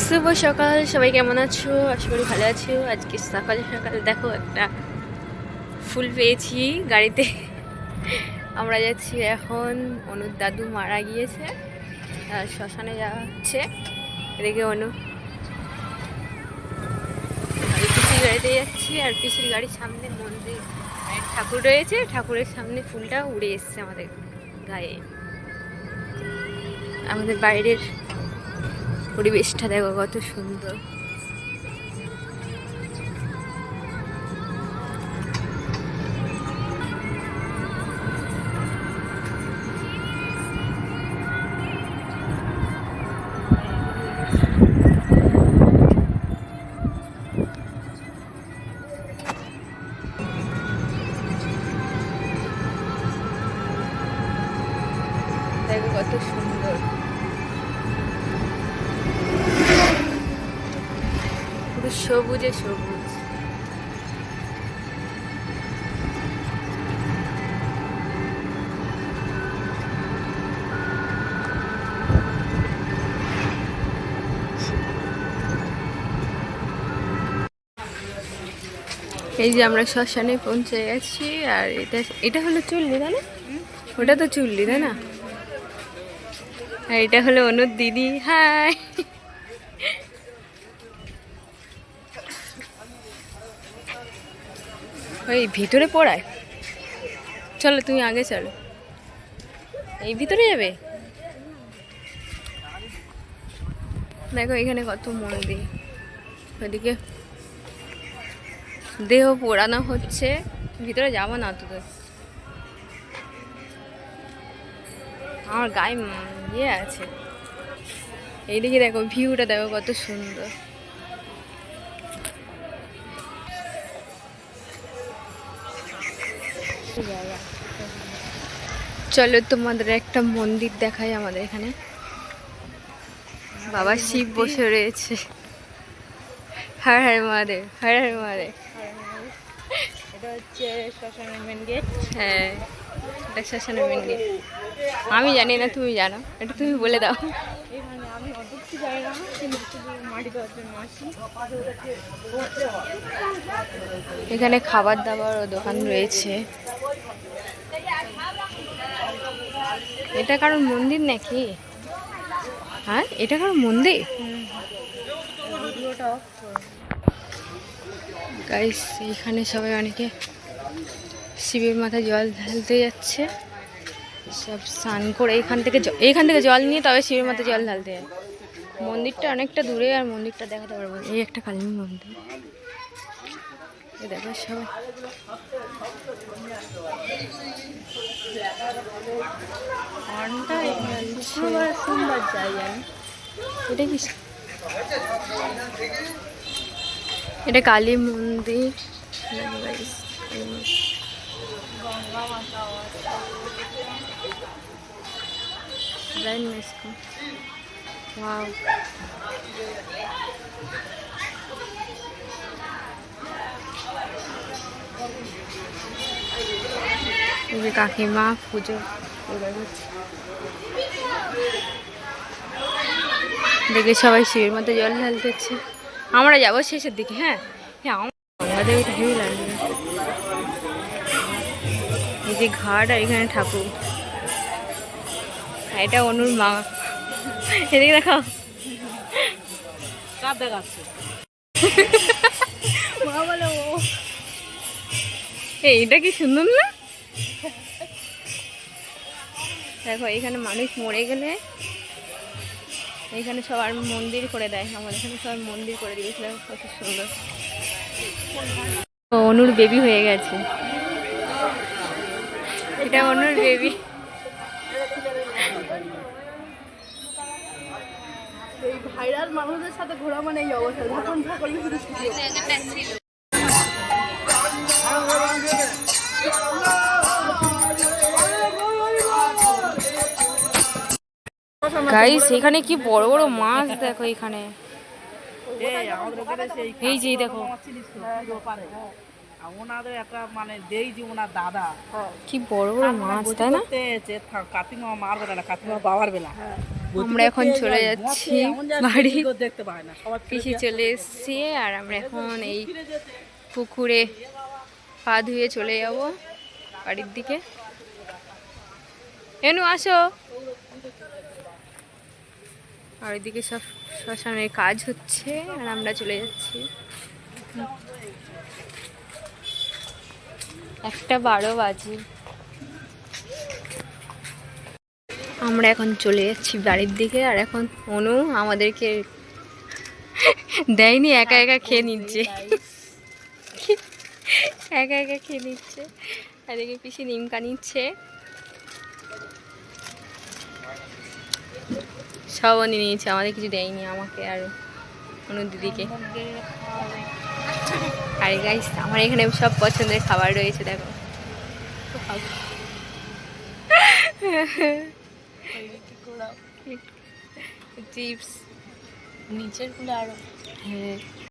শুভ সকাল, সবাই কেমন আছো? আশা করি ভালো আছো। আজকে সকাল সকাল দেখো একটা ফুল পেয়েছি গাড়িতে। আমরা যাচ্ছি এখন, অনুর দাদু মারা গিয়েছে শ্মশানে যাওয়া হচ্ছে। এদিকে অনু। পিসির গাড়িতে যাচ্ছি, আর পিসির গাড়ির সামনে মন্দির। ঠাকুর রয়েছে, ঠাকুরের সামনে ফুলটা উড়ে এসছে আমাদের গায়ে। আমাদের বাইরের পরিবেশটা দেখো কত সুন্দর। কত সুন্দর। সবুজে সবুজ। এই যে আমরা শ্মশানে পৌঁছে গেছি, আর এটা এটা হলো চুল্লি, তাই না? ওটা তো চুল্লি, তাই না? আর এটা হলো অনুর দিদি, হাই। ওই ভিতরে পড়ায়? চলো তুমি আগে চলো। এই ভিতরে যাবে? দেখো এখানে কত মন্দির। ওইদিকে দেহ পোড়ানো হচ্ছে। ভিতরে যাব না তো আমার গায়ে ইয়ে আছে। এইদিকে দেখো ভিউটা দেখো কত সুন্দর। চলো তোমাদের একটা মন্দির দেখাই আমাদের এখানে। বাবা শিব বসে রয়েছে। হার হার মহাদেব হার হার মহাদেব। এটা হচ্ছে শ্মশানের মেন গেট হ্যাঁ এটা শ্মশানের মেন গেট আমি জানি না তুমি জানো। এটা তুমি বলে দাও। এখানে আমি কিছু জানি না, কিন্তু মাটি এখানে খাবার দাবার ও দোকান রয়েছে। এটা কারোর মন্দির নাকি? হ্যাঁ এটা কারোর মন্দির? গাইস এখানে সবাই অনেকে শিবের মাথায় জল ঢালতে যাচ্ছে। সব স্নান করে এখান থেকে এইখান থেকে জল নিয়ে তবে শিবের মাথায় জল ঢালতে যায়। মন্দিরটা অনেকটা দূরে আর মন্দিরটা দেখাতে পারব। এই একটা কালী মন্দির। দেখো সবাই। শুক্রবার সোমবার যাই আমি। এটা কি? এটা কালী মন্দির। Brightness কম। Wow. এই যে কাকিমা পুজো করে। দেখে সবাই শিবের মধ্যে জল ঢালতেছে আমরা যাব শেষের দিকে হ্যাঁ হ্যাঁ আমাদের হেভি এই যে ঘাট আর এখানে ঠাকুর এটা অনুর মা। এদিকে দেখো। কার দেখাচ্ছে মা বলে ও। এই এটা কি সুন্দর না? দেখো এখানে মানুষ মরে গেলে এখানে সবার মন্দির করে দেয়। আমাদের এখানে সবার মন্দির করে দিয়েছিল। কত সুন্দর। অনুর বেবি হয়ে গেছে। এটা অনুর বেবি ভাইরাল মানুষদের সাথে ঘোরা মানে এই অবস্থা। যখন সকলে শুধু গাইস এখানে কি বড় বড় মাছ দেখো এখানে। এই যে দেখো। ওনাদের একটা মানে দেই যে ওনার দাদা। কি বড় বড় মাছ তাই না? কার্তিক মার বেলা না কার্তিক মামা বাবার বেলা আমরা এখন চলে যাচ্ছি বাড়ি। পিসি চলে এসছি আর আমরা এখন এই পুকুরে পা ধুয়ে চলে যাব বাড়ির দিকে। এনু আসো। আর ওইদিকে সব শ্মশানের কাজ হচ্ছে আর আমরা চলে যাচ্ছি। একটা বারো বাজে। আমরা এখন চলে যাচ্ছি বাড়ির দিকে আর এখন অনু আমাদেরকে দেয়নি একা একা খেয়ে নিচ্ছে। একা একা খেয়ে নিচ্ছে। আর এদিকে পিসি নিমকা নিচ্ছে। সব উনি নিয়েছে আমাদের কিছু দেয়নি আমাকে আর অনু দিদিকে। আরে গাইস আমার এখানে সব পছন্দের খাবার রয়েছে দেখো। চিপস নিচেরগুলো আরও হ্যাঁ।